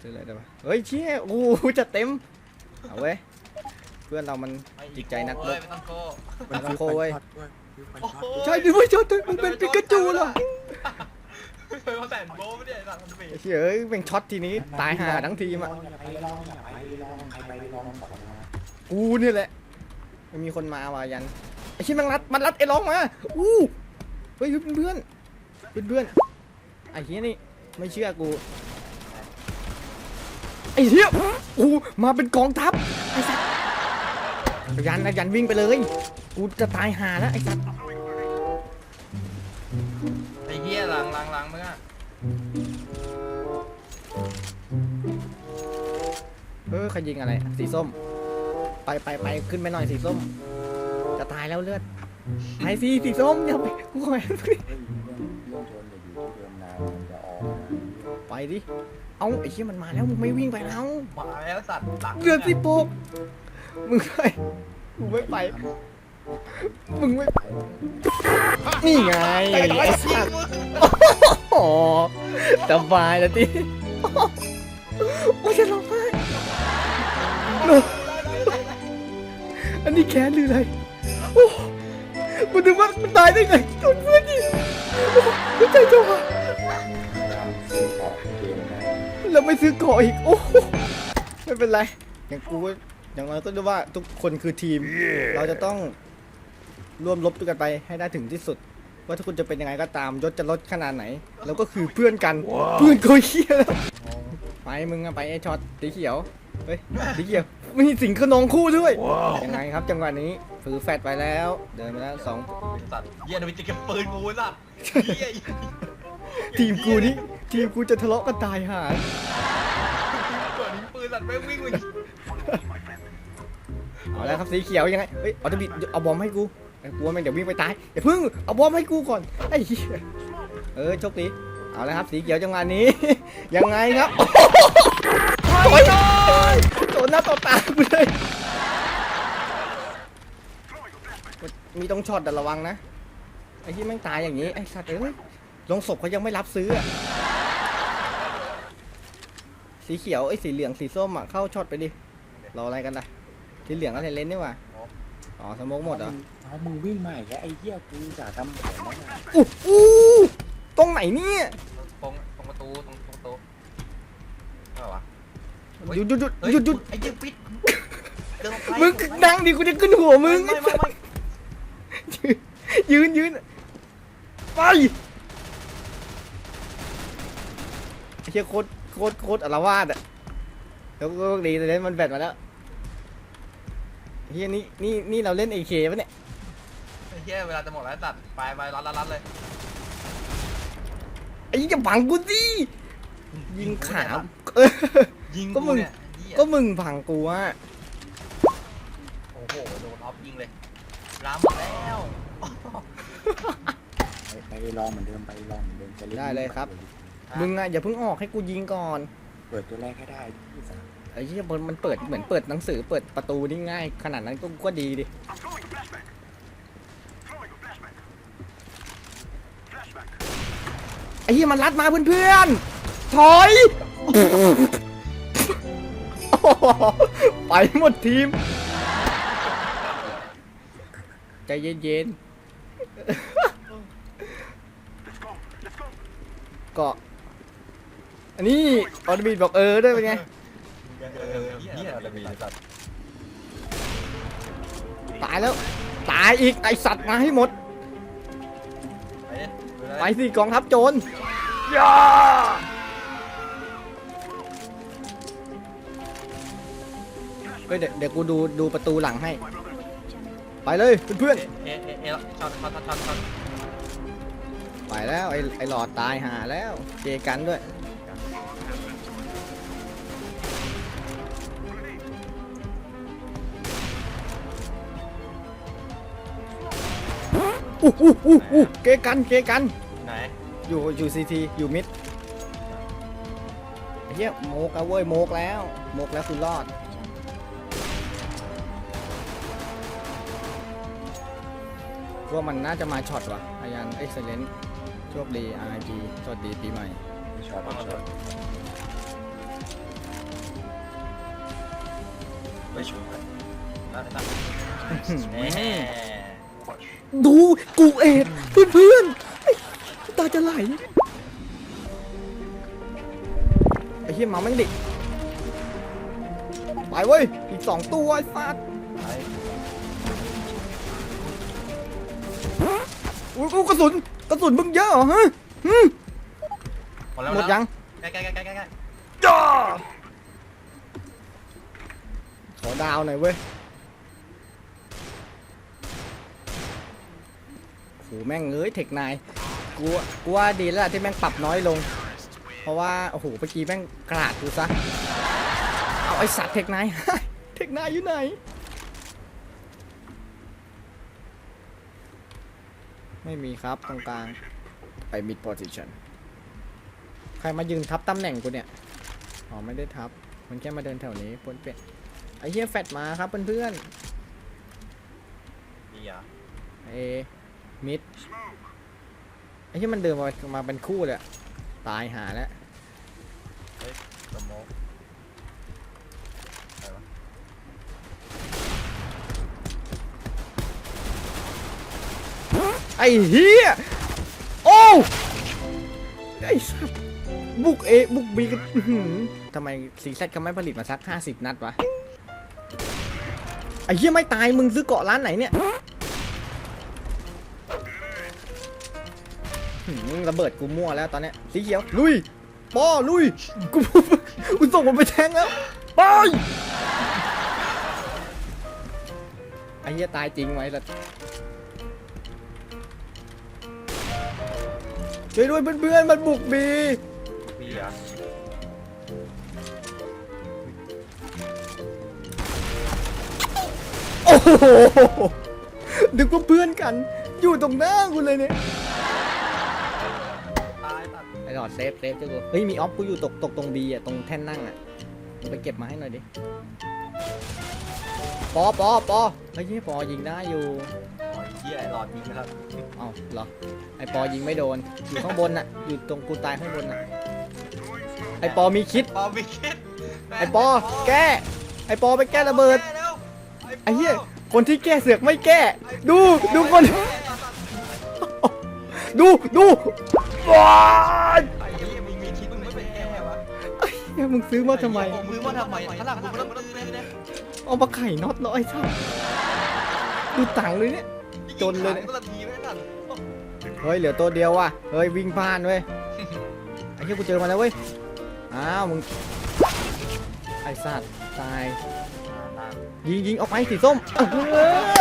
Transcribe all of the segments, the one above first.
ซื้ออะไรได้ปะเฮ้ยเชี่ยโอ้โหจะเต็ม เอาเว้ย เพื่อนเรามัน จิตใจนักรบไม่ต้องโกมันคือโคเว้ย โอ้โหใช่ดิเว้ยจอดมันเป็นปิกาจูเหรอเคยมาแต่งโบไม่ได้หลังมันเบรไอ้เชี่ยเอ้ยเป็นช็อตทีนี้ตายห่าทั้งทีมอะอย่าไปลองอย่าไปลองใครไปลองก่อนมากูนี่แหละไม่มีคนมาว่ะยันไอ้เชี่ยมันรัดมันรัดไอ้ร้องมาอู้เฮ้ยเพื่อนเพื่อนเพื่อนๆไอ้เชี่ยนี่ไม่เชื่อกูไอ้เชี่ยอู้มาเป็นกองทัพไอ้สัสยันนะยันวิ่งไปเลย กูจะตายห่าแล้วไอ้สัสไอ้เหี้ยหลังหลังหลังมึงอะเออใครยิงอะไรอะสีส้ม ไปไปไปขึ้นไปหน่อยสีส้ม จะตายแล้วเลือดไปสิสีส้มอย่าไปกูขอให้เฮ้ยเรื่องเรื่องชนอย่าอยู่ที่เดิมนานมันจะออกนะไปดิ เอาไอ้เชี่ยมันมาแล้วมึงไม่วิ่งไปแล้วมาแล้วสัตว์หลังเดือดสิโปกมึงไปมึงไม่ไป มึงไม่นี่ไงไอ้ไอ้สัสัตตว์ว์โอ้สบายแล้วดิโอ้ยจะร้องไห้อันนี้แค้นหรืออะไรโอ้กูนึกว่ามันตายได้ไงโดนเพื่อนยิงโอ้หัวใจจะวาย แล้วไม่ซื้อเกาะอีก โอ้โหไม่เป็นไร อย่างกูก็อย่างน้อยก็รู้ว่าทุกคนคือทีม เราจะต้องร่วมรบด้วยกันไปให้ได้ถึงที่สุด ว่าถ้าคุณจะเป็นยังไงก็ตามยศจะลดขนาดไหนเราก็คือเพื่อนกัน เพื่อนก็เฮียแล้วไปมึงอะไปไอ้ช็อตสีเขียวเฮ้ยสีเขียวมีสิงขนองคู่ด้วยยังไงครับจังหวะนี้ถือแฟดไปแล้ว เดินไปแล้วสองสัตว์เหี้ยนวิจะเก็บปืนกูสัตว์เหี้ย ทีมกูนี่ทีมกูจะทะเลาะกันตายห่าเปิดปืนสัตว์ไม่วิ่งวิ่งเอาแล้วครับสีเขียวยังไงเฮ้ยออตบิดเอาบอมให้กูไอ้กลัวแม่งเดี๋ยววิ่งไปตายอย่าพึ่งเอาบอมให้กูก่อนไอ้เหี้ยเออโชคดีเอาแล้วครับสีเขียวจังหวะนี้ ยังไงครับโอ้ยโดนหน้าต่อตากูเลยมีต้องช็อตแต่ระวังนะไอ้ที่แม่งตายอย่างนี้ไอ้สัตว์เอ้ย ลงศพเขายังไม่รับซื้ออะสีเขียวไอ้ยสีเหลืองสีส้มอะเข้าช็อตไปดิรออะไรกันล่ะสีเหลืองก็เทเลนนี่หว่าอ๋อสโมกหมดเหรอเอามึงวิ่งมาอีกแล้วไอ้เหี้ยกูจะทำแผนนั่นน่ะอู้อู้ตรงไหนเนี่ยตรงตรงประตูตรงตรงประตูอะไรวะหยุดหยุดหยุดเฮ้ยหยุดหยุดไอ้เหี้ยปิดเดินออกไปมึงดังดิกูจะขึ้นหัวมึงไม่ไม่ไม่ยืนยืนไปไอ้ เชี่ยโคตรโคตรโคตรอารวาสอะแล้วก็ดีแต่เล่นมันแบตมาแล้วเฮียนี่นี่นี่เราเล่นเอเคปะเนี่ยไอ้เหี้ยเวลาจะหมดแล้วสัตว์ไปไปรัดรัดรัดเลยไอ้ยี่จะบังกูสิยิงขาเออ ยิงก็มึง เนี่ยเหี้ยก็มึงพังกูอะโอ้โหโดนออฟยิงเลยล้ำหมดแล้วไปไปลองเหมือนเดิมไปลองเหมือนเดิมจะเล่นได้เลยครับ มึงอะอย่าเพิ่งออกให้กูยิงก่อน เปิดตัวแรกให้ได้ที่สามไอ้เหี้ยมันมันเปิดเหมือนเปิดหนังสือเปิดประตูนี่ง่าย ขนาดนั้นก็ก็ดีดิไอ้เหี้ยมันรัดมาเพื่อนๆ ถอย โอ้โหไปหมดทีม ใจเย็นๆเกาะ อันนี้ออร์บิทบอกเออด้วยเป็นไงเออเหี้ยจะมีสัตว์ตายแล้ว ตายอีกไอสัตว์มาให้หมด ไปดิไปสิกองทัพโจรย่าเฮ้ยเดี๋ยวเดี๋ยวกูดูดูประตูหลังให้ ไปเลยเพื่อนเอะเอะเอะช็อตช็อตช็อตช็อตช็อตๆไปแล้วไอไอหลอดตายหาแล้วเจกันด้วย อู้อู้อู้อู้เกกันเกกันไหนอยู่อยู่ซีทีอยู่มิดไอ้เหี้ยโมกแล้วเว้ยโมกแล้วโมกแล้วคุณรอดว่ามันน่าจะมาช็อตว่ะอายันเอ็กซ์เลนโชคดี RIP สวัสดีปีใหม่ช็อตช็อตไปชูกันแล้วนะครับแหม ดูกูเอ็ดเพื่อนเพื่อนๆไอ้ตาจะไหลไอ้เหี้ยหมาแม่งดิไปเว้ย อีกสองตัวไอ้สัตว์ไปอุ้ยอุ๊ยกระสุนกระสุนมึงเยอะเหรอฮะหืมหมดแล้วหมดยังใกล้ใกล้ใกล้ใกล้ใกล้จ้าขอดาวหน่อยเว้ย โหแม่งเอ้ยเทคนายกูว่ากูว่าดีแล้วล่ะที่แม่งปรับน้อยลง เพราะว่าโอ้โหเมื่อกี้แม่งกราดกูซะเอาไอสัตว์เทคนายเทคนายอยู่ไหนไม่มีครับตรงกลางไป mid position ใครมายืนทับตำแหน่งกูเนี่ย อ๋อ ไม่ได้ทับ มันแค่มาเดินแถวนี้ปนเปลี่ยนไอ้เหี้ยแฟดมาครับเพื่อนดีอะๆเอ มิดไอ้เหี้ยมันเดินมามาเป็นคู่เลยอะตายหาแล้วสโมกอะไรวะไอ้เหี้ยโอ้ไอ้สัสบุกเอบุกบีกันอื้อหือทำไมซีแซดเขาไม่ผลิตมาสักห้าสิบนัดวะไอ้เหี้ยไม่ตายมึงซื้อเกาะร้านไหนเนี่ย ระเบิดกูมั่วแล้วตอนเนี้ยสีเขียวลุยปอลุยกูกูส่งมันไปแทงแล้วไปไอ้เหี้ยตายจริงไว้ละช่วยด้วยเพื่อนๆมันบุกบีดีอะโอ้โหนึกว่าเพื่อนกัน อยู่ตรงหน้ากูเลยเนี่ยตาย ตัดไอ้หลอดเซฟเซฟเจ้ากูเฮ้ยมีออฟกูอยู่ตกตกตรงบีอะตรงแท่นนั่งอะมึงไปเก็บมาให้หน่อยดิปอปอปอเฮ้ยปอยิงได้อยู่โอ้ยเหี้ยไอ้หลอดยิงนะครับเอ้าเหรอไอปอยิงไม่โดนอยู่ข้างบนน่ะอยู่ตรงกูตายข้างบนน่ะไอปอมีคิดปอวิคิดไอปอแก้ไอปอไปแก้ระเบิดแก้แล้วไอ้เหี้ยคนที่แก้เสือกไม่แก้ ดูดูคน ดูดู ว้ายไอ้เหี้ยมีมีคิดมึงไม่เป็นแก้วะเฮ้ยมึงซื้อมาทำไม ผมมือว่าทำไมฝรั่งมึงไม่ต้องซื้อเลยนะเอามาไข่น็อตเนาะไอ้ช่างดูตังค์เลยเนี่ย จนเลยเนี่ย ก็ละทีไม่ทันเฮ้ยเหลือตัวเดียวว่ะ เฮ้ยวิ่งผ่านเว้ย ไอ้เหี้ยกูเจอมาแล้วเว้ย อ้าวมึง ไอ้สัตว์ตาย ยิงยิงเอาไปสีส้มเอ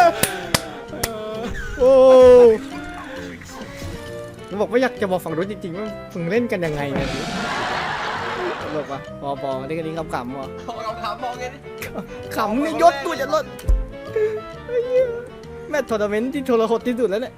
อโอ้ มันบอกว่าอยากจะบอกฝั่งนู้นจริงๆว่ามึงเล่นกันยังไงเนี่ยตลกปะพอพอเล่นกันนี้ขำๆวะขอเราถามมองไงดิขำนี่ยศตัวจะลดไอ้เหี้ยแมตช์ทัวร์นาเมนต์ที่โทรหดที่สุดแล้วเนี่ย